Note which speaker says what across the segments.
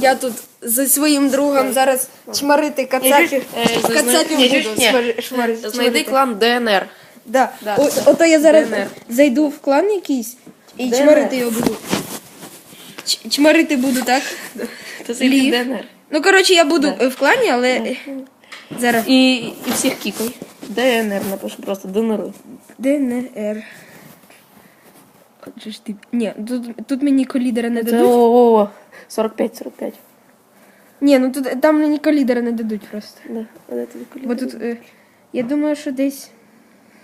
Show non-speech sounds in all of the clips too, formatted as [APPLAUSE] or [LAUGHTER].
Speaker 1: Я тут зі своїм другом зараз чмарити кацапів. Кацапів буду шмари- шмари-
Speaker 2: Знайди клан ДНР.
Speaker 1: Да.
Speaker 2: Да.
Speaker 1: О, ото я зараз
Speaker 2: ДНР.
Speaker 1: зайду в клан якийсь і
Speaker 2: ДНР.
Speaker 1: чмарити його буду. Ч- чмарити буду, так?
Speaker 2: Це
Speaker 1: Лів.
Speaker 2: ДНР.
Speaker 1: Ну, коротше, я буду е, в клані, але е, зараз.
Speaker 2: І, і всіх кікай. ДНР напишу просто ДНР.
Speaker 1: ДНР. Отже ж ти. Ні, тут, тут мені колідера не
Speaker 2: Це
Speaker 1: дадуть.
Speaker 2: о, 45-45.
Speaker 1: Ні, ну тут там мені колідера не дадуть просто.
Speaker 2: Да. А де тобі?
Speaker 1: Бо тут. е, я думаю, що десь.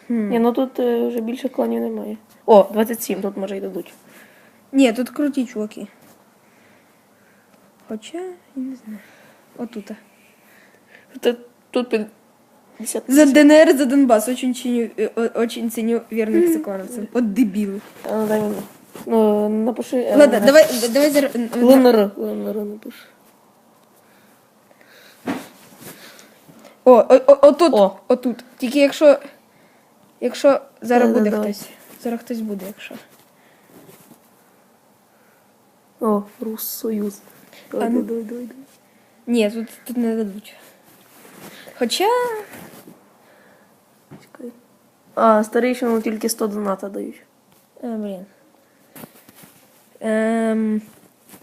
Speaker 1: Хм.
Speaker 2: Ні, ну тут е, вже більше кланів немає. О, 27, тут може й дадуть.
Speaker 1: Ні, тут круті чуваки. Хоча, я не знаю. Отут.
Speaker 2: Тут, тут 50.
Speaker 1: За ДНР, за Донбас. Очень ценю, э, о- очень ценю верных соклановцев. От дебилы.
Speaker 2: А, ну, дай мені. Ну, напиши. е,
Speaker 1: Ладно, давай, д- давай зараз.
Speaker 2: ЛНР. ЛНР напиши.
Speaker 1: О, о, о, отут,
Speaker 2: О.
Speaker 1: отут. Тільки якщо. Якщо зараз
Speaker 2: Да-да,
Speaker 1: буде
Speaker 2: давай.
Speaker 1: хтось. Зараз хтось буде, якщо.
Speaker 2: О, Руссоюз. Давай,
Speaker 1: А ну.
Speaker 2: давай, давай, давай.
Speaker 1: Ні, тут, тут не дадуть. Хоча.
Speaker 2: А, старейшину тільки 100 доната дають.
Speaker 1: А, блін. Ем,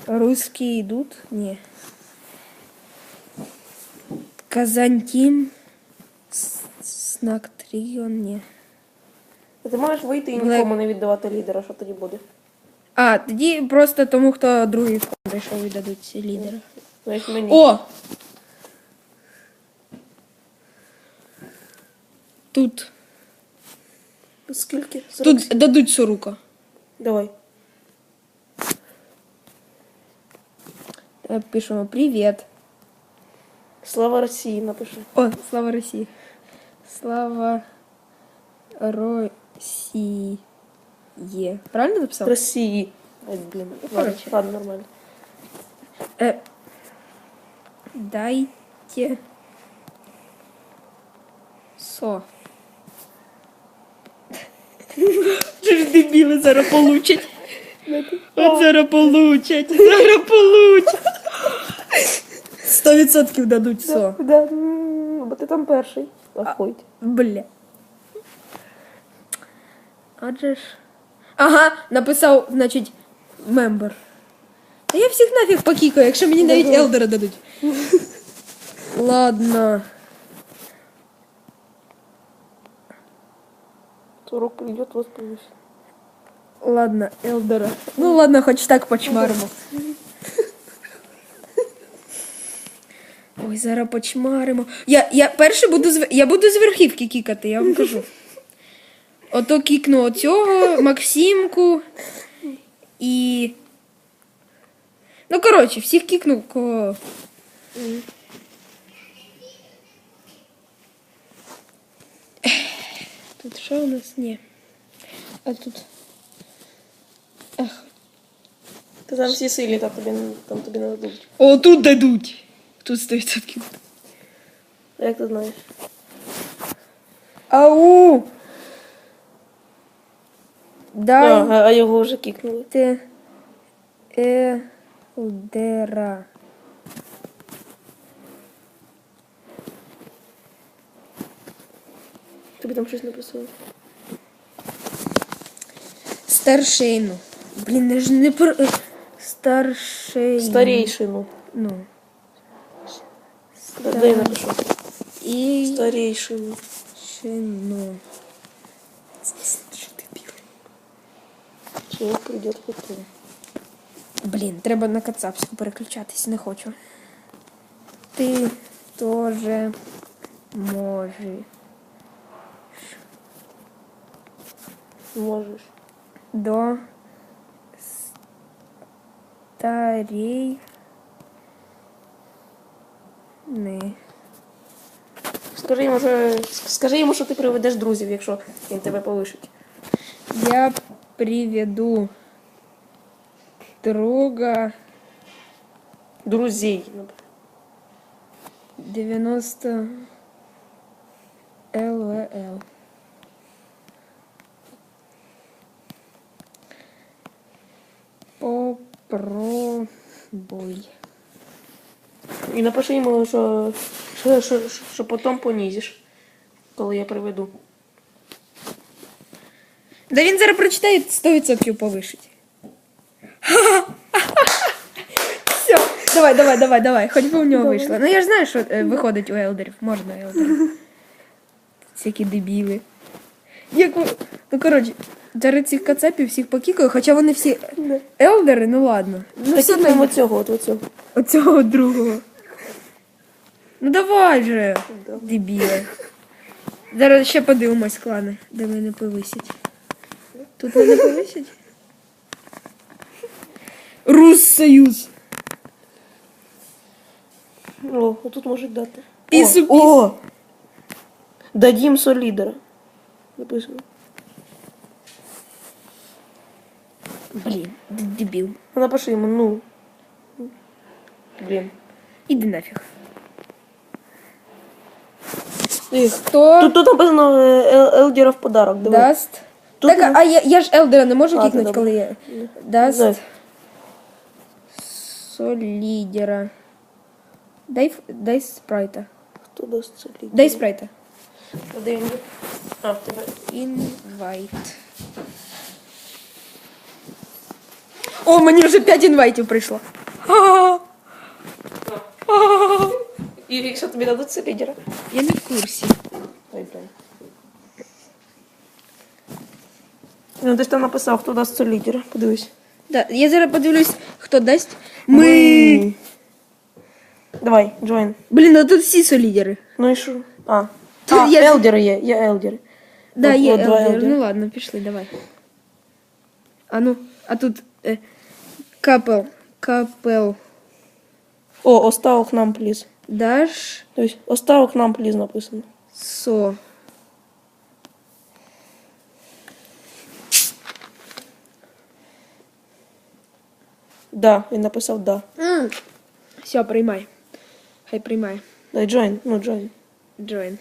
Speaker 1: русские йдуть? Ні. Казантім. С- Снак Тріон, ні.
Speaker 2: Ти можеш вийти і нікому не віддавати лідера, що тоді буде?
Speaker 1: А, тоді просто тому, хто другий клан зайшов, віддадуть лідера.
Speaker 2: Мені.
Speaker 1: О! Тут.
Speaker 2: Скільки? 40?
Speaker 1: Тут дадуть Сорука.
Speaker 2: Давай.
Speaker 1: Давай пишемо привіт.
Speaker 2: Слава Росії напиши.
Speaker 1: О, слава Росії. Слава Росії. Правильно написав?
Speaker 2: Росії. Ай, блін. Ладно,
Speaker 1: коротше.
Speaker 2: ладно, нормально.
Speaker 1: Е, дайте со. Це ж дебіли зараз получать. От зараз получать. Зараз получать. Сто відсотків дадуть со.
Speaker 2: Да, м, бо ти там перший. Заходь.
Speaker 1: Бля. Адже ж. Ага, написав, значить, мембер. Та я всіх нафіг покікаю, якщо мені навіть елдера дадуть. Ладно.
Speaker 2: Турок придет, воспользуйся.
Speaker 1: Ладно, елдера. Ну ладно, хоч так почмаримо. Ой, зараз почмаримо. Я, я перше буду з, я буду з верхівки кікати, я вам кажу. Ото кікну оцього, Максимку і. Ну, коротше, всіх кікну кого. Що у нас? Ні. А тут. Ах.
Speaker 2: Ти там всі силі, там тобі, там тобі не дадуть.
Speaker 1: О, тут дадуть. Тут 100%.
Speaker 2: А Як ти знаєш?
Speaker 1: Ау! Дай.
Speaker 2: А, а його вже кікнули.
Speaker 1: Те Елдера.
Speaker 2: Тобі там щось написали.
Speaker 1: Старшину. Блін, я ж не про. Старшину.
Speaker 2: Старейшину.
Speaker 1: Ну.
Speaker 2: Да, Дай я напишу.
Speaker 1: І.
Speaker 2: Старейшину.
Speaker 1: Шину.
Speaker 2: Чого придет потом.
Speaker 1: Блін, треба на кацапську переключатись, не хочу. Ти теж можеш.
Speaker 2: Можеш.
Speaker 1: до старей не.
Speaker 2: Скажи йому, що, скажи йому, що ти приведеш друзів, якщо він тебе полишить.
Speaker 1: Я приведу друга
Speaker 2: Друзей.
Speaker 1: 90 ЛВЛ. Попробуй.
Speaker 2: І напиши йому, що, що, що, що потім понизиш, коли я приведу.
Speaker 1: Да він зараз прочитає 100% повишить. Все, давай, давай, давай, давай. Хоч би у нього вийшло. Ну я ж знаю, що е, виходить у елдерів. Можна елдерів. [LAUGHS] Всякі дебіли. Як ви... Ну коротше, зараз цих кацапів всіх покікаю, хоча вони всі елдери, ну ладно. Ну все одно
Speaker 2: оцього, от оцього.
Speaker 1: оцього другого. Ну давай же,
Speaker 2: Да.
Speaker 1: дебіли. Зараз ще подивимось клани, де мене повисять. Тут мене повисять? Руссоюз.
Speaker 2: О, отут можуть дати.
Speaker 1: Пісу,
Speaker 2: о, о! Дадім солідера. Написано.
Speaker 1: Блін, д- дебіл.
Speaker 2: А Напиши йому, ну. Блін.
Speaker 1: Іди нафіг.
Speaker 2: Ih,
Speaker 1: Хто
Speaker 2: Тут, тут написано е, Елдера в подарок. Давай.
Speaker 1: даст?
Speaker 2: Тут
Speaker 1: так, а я, я ж елдера не можу
Speaker 2: Ладно,
Speaker 1: кікнути,
Speaker 2: добре.
Speaker 1: коли я. Даст
Speaker 2: Дай.
Speaker 1: солідера. Дай, ф- дай спрайта.
Speaker 2: Хто дасть солідера?
Speaker 1: Дай спрайта.
Speaker 2: Є? А, в тебе.
Speaker 1: Інвайт. О, мені вже 5 інвайтів прийшло. А,
Speaker 2: І що тобі дадуть солідера?
Speaker 1: Я не в курсі.
Speaker 2: Ой, блін. Ну, ти ж там написав, хто дасть солідера. Подивись.
Speaker 1: Да, я зараз подивлюсь, хто дасть. Ми.
Speaker 2: Давай, джойн.
Speaker 1: Блін, а тут всі солідери.
Speaker 2: Ну і що? А.
Speaker 1: Тут
Speaker 2: а,
Speaker 1: є-
Speaker 2: елдери є, є елдери.
Speaker 1: Да,
Speaker 2: От-
Speaker 1: є
Speaker 2: от два
Speaker 1: елдер.
Speaker 2: елдера.
Speaker 1: Ну ладно, пішли, давай. А ну, а тут е, капел. Капел.
Speaker 2: О, оставок нам, пліз.
Speaker 1: Даш
Speaker 2: Тобто, оставок нам, пліз написано.
Speaker 1: со.
Speaker 2: Да, він написав да.
Speaker 1: Все, приймай. Хай приймає.
Speaker 2: Дай джойн, ну джойн.
Speaker 1: Join.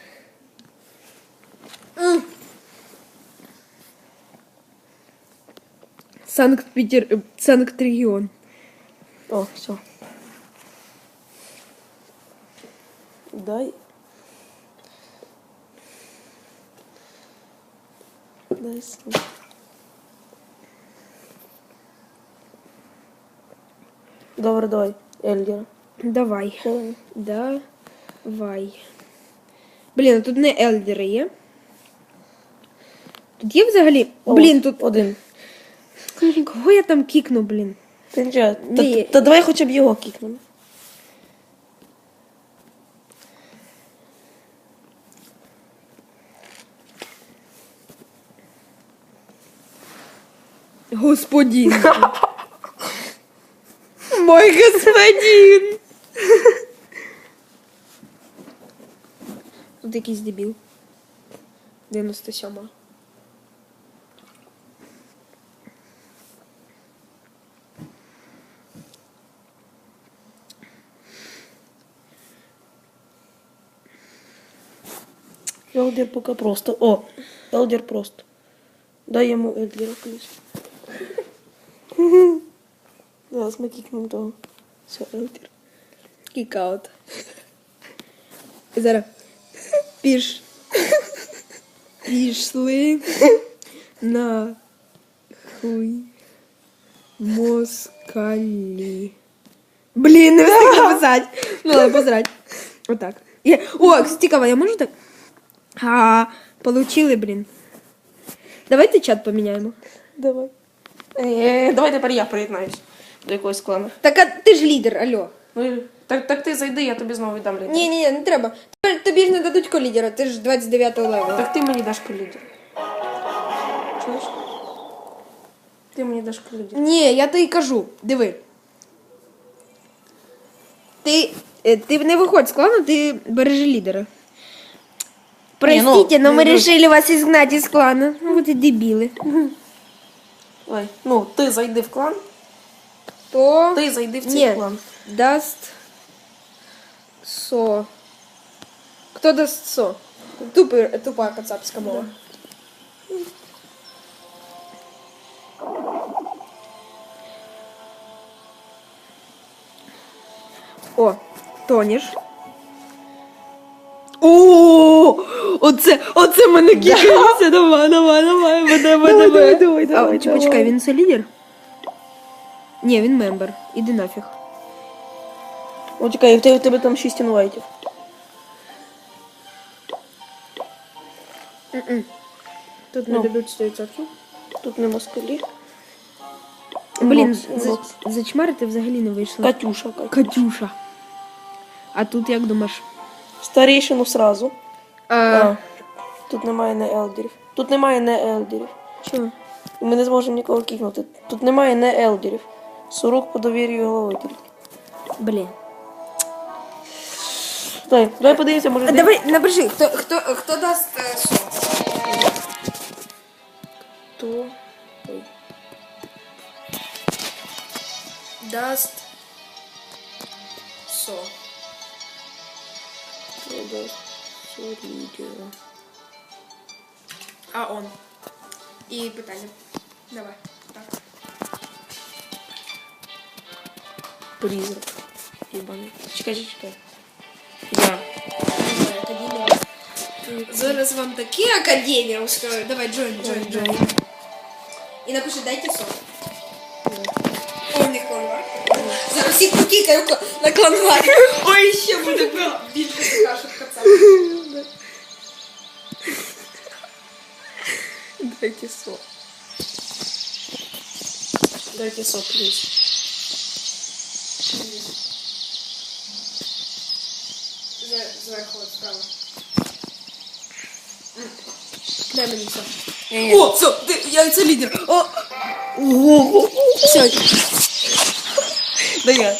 Speaker 1: Санкт-Петер... э, Санкт-регион.
Speaker 2: О, все. Дай. Дай ссылку. Добре, давай. Эльдера.
Speaker 1: Давай.
Speaker 2: Все.
Speaker 1: Давай. Блін, а тут не елдери є. Тут є взагалі.
Speaker 2: О,
Speaker 1: Блін, тут.
Speaker 2: один. [LAUGHS]
Speaker 1: Кого я там кікну, блін?
Speaker 2: Та нічого. Та,
Speaker 1: Ні.
Speaker 2: та давай хоча б його кікнемо.
Speaker 1: Господин. [LAUGHS] Мой господин. Тут якийсь дебіл. 97.
Speaker 2: Елдер поки просто. О, Елдер просто. Дай йому Елдера колись. [LAUGHS] Зараз ми кікнемо того. Все, Елдер.
Speaker 1: Кікаут. Зараз. Піш. Пішли на хуй москалі. Блін, не встиг написати. [LAUGHS] Ну ладно, позрать. Отак. Я... О, цікаво, я можу так? А, получили, блін. Давайте чат поміняємо.
Speaker 2: Давай. Е, давай тепер я приєднаюсь до якогось клану.
Speaker 1: Так а ти ж лідер, алло.
Speaker 2: Ну, і- так, так ти зайди, я тобі знову віддам лідер.
Speaker 1: Ні, ні, не треба. Тепер тобі ж не дадуть колідера, ти ж 29 левела.
Speaker 2: Так ти мені даш лідер. Чуєш? Ти мені даш лідер.
Speaker 1: Ні, я тобі кажу, диви. Ти, е, ти не виходь з клану, ти бережи лідера. Простите,
Speaker 2: ну,
Speaker 1: но мы
Speaker 2: ну,
Speaker 1: решили вас изгнать из клана. Ну, вот и дебилы.
Speaker 2: Ой, ну, ти зайди в клан,
Speaker 1: То
Speaker 2: ти зайди в цей клан.
Speaker 1: даст со. Кто даст со? Тупый, тупая кацапская мова. О, Тонеш. О, оце, оце мене кікається. Давай, давай, давай, давай, давай,
Speaker 2: Давай, давай, давай, давай,
Speaker 1: А, почекай, він це лідер? Ні, він мембер. Іди нафіг.
Speaker 2: О, чекай, в тебе, в тебе там 6 інвайтів.
Speaker 1: Тут
Speaker 2: не
Speaker 1: дадуть 100%.
Speaker 2: Тут не москалі.
Speaker 1: Блін, за,
Speaker 2: бокс.
Speaker 1: зачмарити взагалі не вийшло.
Speaker 2: Катюша, Катюша.
Speaker 1: Катюша. А тут як думаєш?
Speaker 2: Старейшину сразу.
Speaker 1: А,
Speaker 2: А. Тут немає не елдерів. Тут немає не елдерів. І ми не зможемо нікого кікнути. Тут немає не елдерів. Сурук по довір'ю голови тільки.
Speaker 1: Блін.
Speaker 2: Давай, давай подивимося, може.
Speaker 1: А
Speaker 2: ти-
Speaker 1: давай напиши, хто, хто, хто дасть е, що?
Speaker 2: Хто? Ой.
Speaker 1: Даст со.
Speaker 2: Хто дасть солідіо?
Speaker 1: А он. І питання. Давай. Так.
Speaker 2: Призрак. Єбаний. Чекай, чекай. Я.
Speaker 1: Зараз вам такі академія устрою. Давай, Джойн, Джойн, Джойн. І напиши, дайте сон. Ой, не кланвар. Зараз всіх покікаю ко- на кланварі. Ой, ще буде бра- більше кашок кацап.
Speaker 2: Дайте со. Дайте со, плюс.
Speaker 1: Зверху от справа. Дай мені сон.
Speaker 2: Ні-ні.
Speaker 1: О, все, ти, я це лідер. О,
Speaker 2: Ого.
Speaker 1: все,
Speaker 2: Да я.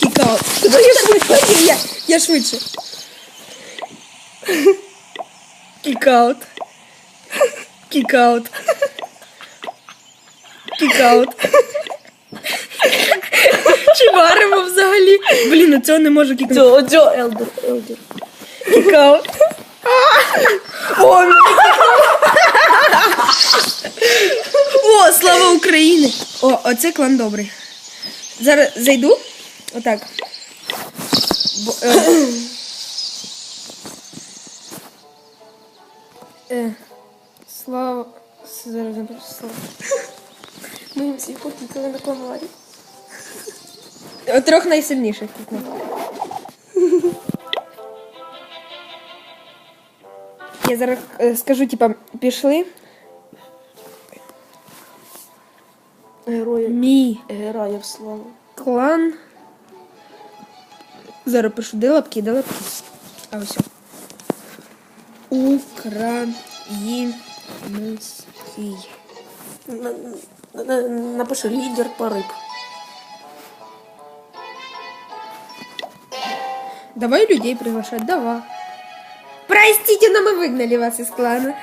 Speaker 1: кікаут. Куди я швидше? Ні, Я, я швидше. Кікаут. Кікаут. Кікаут. Чи варимо взагалі? Блін, ну цього не можу кікнути.
Speaker 2: Цього, цього, елдер, елдер.
Speaker 1: Кікаут. О, мене О, слава Україні! О, оце клан добрий. Зараз зайду. Отак. Бо, е, е, слава. Слава.
Speaker 2: Ми їм всі покікали на конварі.
Speaker 1: О, Трьох найсильніших кікну. Я зараз е, скажу, типа, пішли.
Speaker 2: Героїв.
Speaker 1: Мій
Speaker 2: Героїв слава.
Speaker 1: клан. Зараз пишу, де лапки, де лапки. А ось. Український.
Speaker 2: На- на- на- Напиши лідер по риб.
Speaker 1: Давай людей приглашать, давай. Простите, но мы выгнали вас из клана.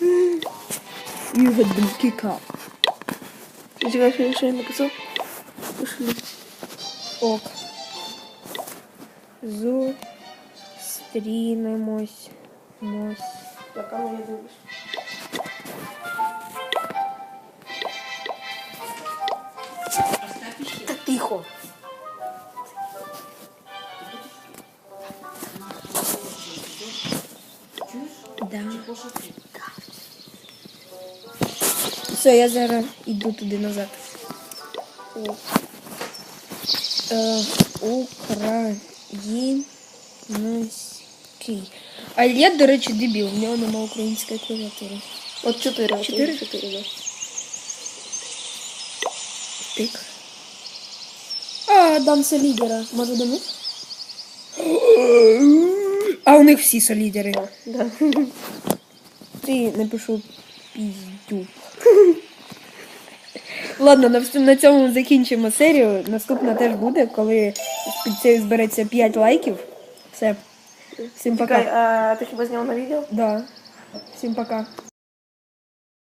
Speaker 1: You had been kicked out.
Speaker 2: Чекай, що я ще не написав? Пиши.
Speaker 1: Ок. Зустрінемось. Мось.
Speaker 2: Так, а ну я тихо.
Speaker 1: Да. Все, я зараз іду туди назад. Е, Український. А я, до речі, дебіл, в нього нема української клавіатури.
Speaker 2: От чотири. от
Speaker 1: Чотири?
Speaker 2: Чотири, да.
Speaker 1: Тик. А, дамся лідера. Може до них? А у них всі солідери.
Speaker 2: Да.
Speaker 1: Ти напишу піздюк. Ладно, на, вс- на цьому закінчимо серію. Наступна теж буде, коли під цією збереться 5 лайків. Все. Всім пока.
Speaker 2: Чекай, а ти хіба зняв на відео?
Speaker 1: Да. Всім пока.